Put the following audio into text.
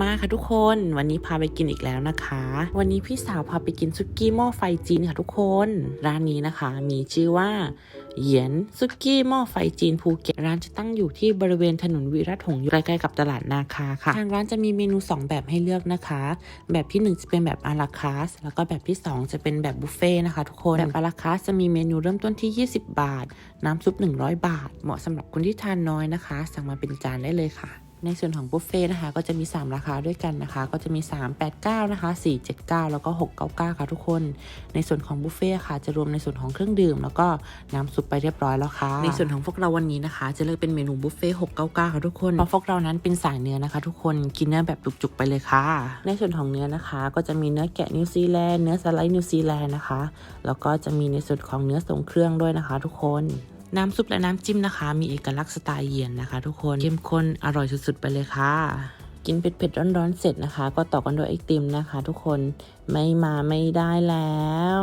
มาค่ะทุกคนวันนี้พาไปกินอีกแล้วนะคะ วันนี้พี่สาวพาไปกินซุกี้หม้อไฟจีนค่ะทุกคน ร้านนี้นะคะ มีชื่อว่าเหยียนซุกี้หม้อไฟจีนภูเก็ตร้านจะตั้งอยู่ที่บริเวณถนนวิรัตหงอยู่ใกล้ๆกับตลาดนาคาค่ะทางร้านจะมีเมนู 2 แบบให้เลือกนะคะ แบบที่ 1 จะเป็นแบบอาราคาสแล้วก็แบบที่ 2 จะเป็นแบบบุฟเฟ่ต์นะคะทุกคนแบบอาราคาสจะมีเมนูเริ่มต้นที่ 20 บาท น้ำซุป 100 บาท เหมาะสำหรับคนที่ทานน้อยนะคะ สั่งมาเป็นจานได้เลยค่ะ ในส่วนของบุฟเฟ่ต์นะคะก็จะมี 3 ราคาด้วยกันนะคะ ก็จะมี 389 นะคะ 479 แล้วก็ 699 ค่ะทุกคน ในส่วนของบุฟเฟ่ต์ค่ะจะรวมในส่วนของเครื่องดื่ม แล้วก็น้ำซุปไปเรียบร้อยแล้วค่ะ ในส่วนของพวกเราวันนี้นะคะ จะเลือกเป็นเมนูบุฟเฟ่ต์699 ค่ะทุกคนเพราะพวกเรานั้นเป็นสายเนื้อนะคะ ทุกคนกินเนื้อแบบจุกๆไปเลยค่ะ ในส่วนของเนื้อนะคะ ก็จะมีเนื้อแกะนิวซีแลนด์เนื้อสไลด์นิวซีแลนด์นะคะแล้วก็จะมีในส่วนของเนื้อทรงเครื่องด้วยนะคะ ทุกคน น้ำซุปและน้ำจิ้มนะคะ มีเอกลักษณ์สไตล์เย็นนะคะ ทุกคนเข้มข้นอร่อยสุดๆไปเลยค่ะ กินเผ็ดๆร้อนๆเสร็จนะคะ ก็ต่อกันด้วยไอติมนะคะ ทุกคนไม่มาไม่ได้แล้ว